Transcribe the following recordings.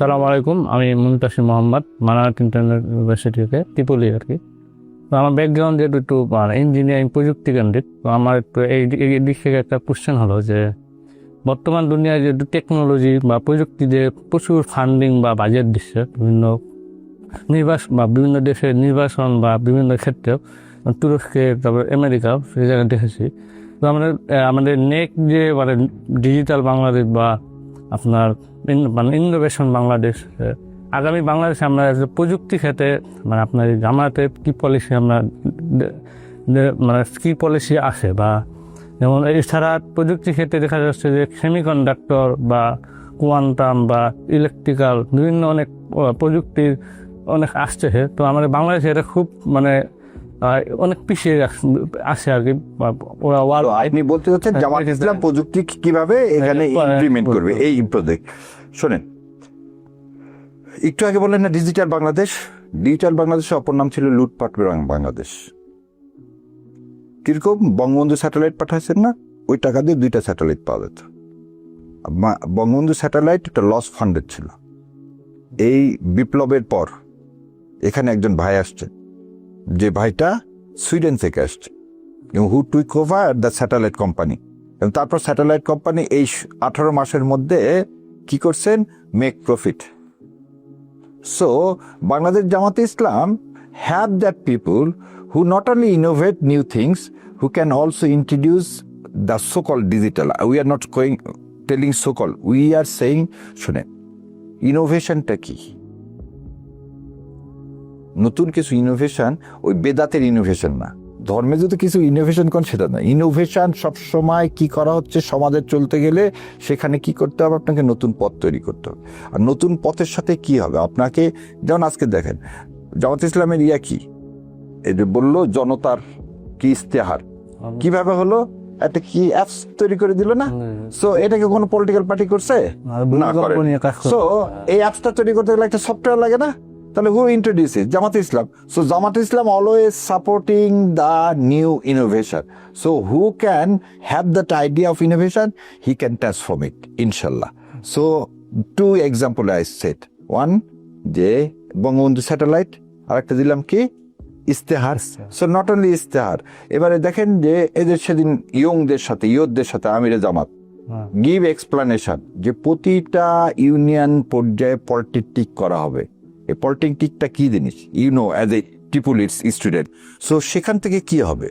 সালাম আলাইকুম, আমি মুনতাসির মোহাম্মদ মানাট ইন্টারন্যাশনাল ইউনিভার্সিটি থেকে ত্রিপলি আর কি। তো আমার ব্যাকগ্রাউন্ড যেহেতু একটু ইঞ্জিনিয়ারিং প্রযুক্তি কেন্দ্রিক তো আমার একটু এই দিক থেকে একটা কোশ্চেন হলো যে, বর্তমান দুনিয়ায় যে টেকনোলজি বা প্রযুক্তিতে প্রচুর ফান্ডিং বা বাজেট দিচ্ছে, বিভিন্ন নির্বাচন বা বিভিন্ন দেশের নির্বাচন বা বিভিন্ন ক্ষেত্রে তুরস্কে, তারপর আমেরিকা, সেই জায়গায় দেখেছি। তো আমাদের আমাদের নেক যে মানে ডিজিটাল বাংলাদেশ বা আপনার মানে ইনোভেশন বাংলাদেশ আগামী বাংলাদেশে আমরা প্রযুক্তি ক্ষেত্রে মানে আপনার জামাতে কি পলিসি আমরা মানে কি পলিসি আসে বা, যেমন এছাড়া প্রযুক্তি ক্ষেত্রে দেখা যাচ্ছে যে সেমিকন্ডাক্টর বা কোয়ান্টাম বা ইলেকট্রিক্যাল বিভিন্ন অনেক প্রযুক্তির অনেক আসছে তো আমাদের বাংলাদেশে এটা খুব মানে অনেক পিছিয়ে আসে আর কি ওরা আপনি বলতে চাচ্ছেন হ্যাঁ, জামাত ইসলাম প্রযুক্তি কীভাবে এখানে ইমপ্লিমেন্ট করবে? এই প্রজেক্ট শোনেন। একটু আগে বললেন না ডিজিটাল বাংলাদেশ? ডিজিটাল বাংলাদেশের অপর নাম ছিল লুটপাট বাংলাদেশ। কীরকম? বঙ্গবন্ধু স্যাটেলাইট পাঠাইছেন না? ওই টাকা দিয়ে দুইটা স্যাটেলাইট পাওয়া যেত। বঙ্গবন্ধু স্যাটেলাইট একটা লস ফান্ডেড ছিল। এই বিপ্লবের পর এখানে একজন ভাই আসছে। যে ভাইটা সুইডেন থেকে আসছে। Who took over the satellite company এবং তারপর স্যাটেলাইট কোম্পানি এই আঠারো মাসের মধ্যে কি করছেন? Make profit so Bangladesh Jamaate Islam have that people who not only innovate new things who can also introduce the so call digital we are not going telling so call we are saying শুনে ইনোভেশনটা কি? নতুন কিছু innovation ওই বেদাতের innovation না। ধর্মে যদি কিছু ইনোভেশন করেন সেটা না। ইনোভেশন সবসময় কি করা হচ্ছে সমাজে চলতে গেলে সেখানে কি করতে হবে? আপনাকে নতুন পথ তৈরি করতে হবে। আর নতুন পথের সাথে কি হবে? আপনাকে যেমন আজকে দেখেন জামাত ইসলামের ইয়া কি? এই যে বলল জনতার কি ইস্তেহার কীভাবে হলো? একটা কি অ্যাপস তৈরি করে দিল না? সো এটাকে কোনো পলিটিক্যাল পার্টি করছে? না করে সো এই অ্যাপসটা তৈরি করতে গেলে একটা সফটওয়্যার লাগে না? তাহলে who introduce it Jamaat Islam. So Jamaat Islam always supporting the new innovation so who can have that idea of innovation he can transform it ইনশাল্লাহ so to example I set one যে Bangabandhu satellite আর একটা দিলাম কি? ইস্তেহার so not only ইস্তেহার এবারে দেখেন যে এদের সেদিন ইয়ংদের সাথে ইয়তদের সাথে আমিরে জামাত। গিভ এক্সপ্লানেশন যে প্রতিটা ইউনিয়ন পর্যায়ে পলিটিক করা হবে। এই পলিটিকটা কি জিনিস? You know as a triple it's student so সেখান থেকে কি হবে?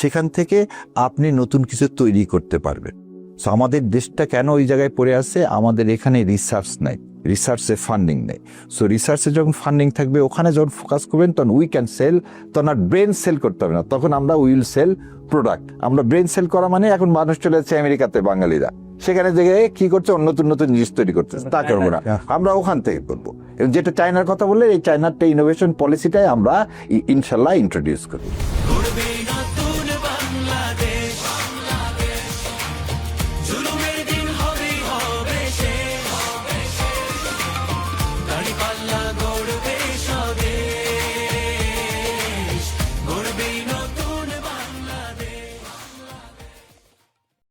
সেখান থেকে আপনি নতুন কিছু তৈরি করতে পারবেন। সো আমাদের দেশটা কেন ওই জায়গায় পড়ে আছে? আমাদের এখানে রিসার্চ নাই। রিসার্চে ফান্ডিং নেই। সো রিসার্চে যখন ফান্ডিং থাকবে, ওখানে যখন ফোকাস করবেন, তখন উই ক্যান সেল তখন আর ব্রেন সেল করতে হবে না। তখন আমরা উইল সেল প্রোডাক্ট আমরা ব্রেন সেল করা মানে এখন মানুষ চলে যাচ্ছে আমেরিকাতে বাঙালিরা। সেখানে দেখে কি করছে? নতুন নতুন জিনিস তৈরি করতেছে। তা করব না। আমরা ওখান থেকে করব। এবং যেটা চায়নার কথা বললে এই চায়নার ইনোভেশন পলিসিটাই আমরা ইনশাল্লাহ ইন্ট্রোডিউস করব।